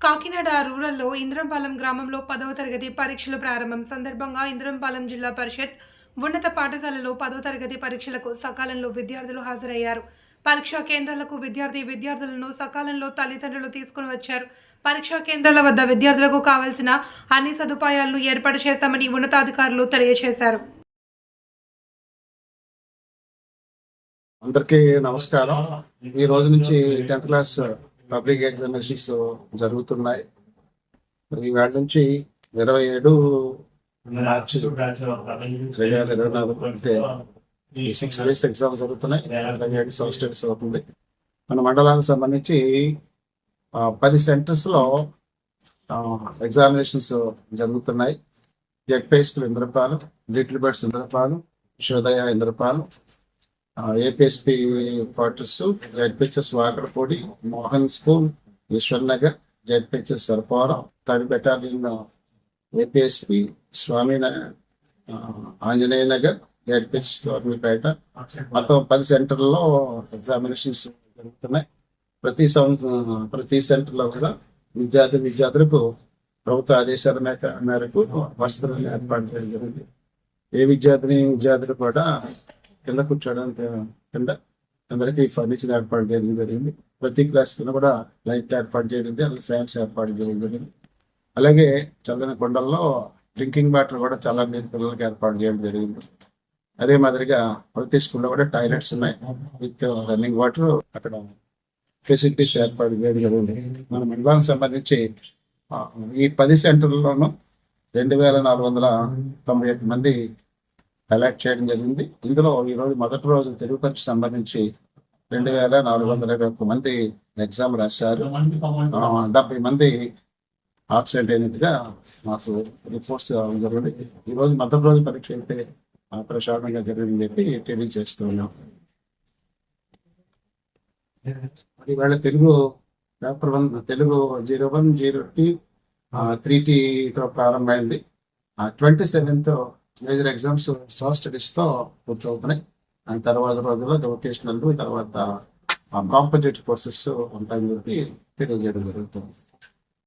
కాకినాడ రూరల్లో ఇంద్రంపాలెం గ్రామంలో పదవ తరగతి పరీక్షలు ప్రారంభం సందర్భంగా ఇంద్రంపాలెం జిల్లా పరిషత్ ఉన్నత పాఠశాలలో పదవ తరగతి పరీక్షలకు సకాలంలో విద్యార్థులు హాజరయ్యారు. పరీక్షా కేంద్రాలకు విద్యార్థి విద్యార్థులను సకాలంలో తల్లిదండ్రులు తీసుకుని వచ్చారు. పరీక్షా కేంద్రాల వద్ద విద్యార్థులకు కావాల్సిన అన్ని సదుపాయాలను ఏర్పాటు చేశామని ఉన్నతాధికారులు తెలియజేశారు. అందరికీ నమస్కారం. ఈ రోజు నుంచి టెన్త్ క్లాస్ పబ్లిక్ ఎగ్జామినేషన్స్ జరుగుతున్నాయి. ఈవేళ నుంచి ఇరవై ఏడు మార్చి రెండు వేల ఇరవై నాలుగు అంటే ఈ సిక్స్ డేస్ ఎగ్జామ్ జరుగుతున్నాయి. ఇరవై ఏడు సెమిస్టర్స్ అవుతుంది. మన మండలానికి సంబంధించి పది సెంటర్స్లో ఎగ్జామినేషన్స్ జరుగుతున్నాయి. ZP school Indrapalu little birds Indrapalu శోదయ Indrapalu APSP quarters ZPHS Vakarapudi Mohan school Eshwar Nagar ZPHS Sarpavaram third battalion APSP Swami Nagar Anjaneya Nagar ZPHS Swamipeta మొత్తం పది సెంటర్లో ఎగ్జామినేషన్స్ జరుగుతున్నాయి. ప్రతి సంవత్సరం ప్రతి సెంటర్లో కూడా విద్యార్థి విద్యార్థులకు ప్రభుత్వ ఆదేశాల మేరకు వసతులను ఏర్పాటు చేయడం జరిగింది. ఏ విద్యార్థిని విద్యార్థులు కూడా కింద కూర్చోడానికి కింద. అందరికీ ఫర్నిచర్ ఏర్పాటు చేయడం జరిగింది. ప్రతి క్లాస్లో కూడా లైట్ ఏర్పాటు చేయడం అలాగే ఫ్యాన్స్ ఏర్పాటు చేయడం జరిగింది. అలాగే చల్లని కొండల్లో డ్రింకింగ్ వాటర్ కూడా చాలా నీటి పిల్లలకి ఏర్పాటు చేయడం జరిగింది. అదే మాదిరిగా ప్రతి స్కూల్లో కూడా టాయిలెట్స్ ఉన్నాయి విత్ రన్నింగ్ వాటర్ అక్కడ ఫెసిలిటీస్ ఏర్పాటు చేయడం జరిగింది. మన మండలానికి సంబంధించి ఈ పది సెంటర్లలోనూ రెండు వేల నాలుగు వందల తొంభై ఒక్క మంది హైలైట్ చేయడం జరిగింది. ఇందులో ఈ రోజు మొదటి రోజు తెలుగు పరీక్ష సంబంధించి రెండు వేల నాలుగు వందల ఇరవై ఒక్క మంది ఎగ్జామ్ రాశారు. డెబ్బై మంది ఆబ్సెంట్ అయినట్టుగా మాకు రిపోర్ట్స్ రావడం జరిగింది. ఈరోజు మొదటి రోజు పరీక్ష అయితే ప్రశాంతంగా జరిగిందని చెప్పి తెలియజేస్తున్నాం ఇవాళ Telugu paper one Telugu zero one zero T three టీతో ప్రారంభమైంది. ట్వంటీ సెవెన్తో మేజర్ ఎగ్జామ్స్ సోషల్ స్టడీస్తో పూర్తవుతున్నాయి. అండ్ తర్వాత రోజుల్లో వొకేషనల్ తర్వాత కాంపోజిట్ కోర్సెస్ ఉంటాయని చెప్పి తెలియజేయడం జరుగుతుంది.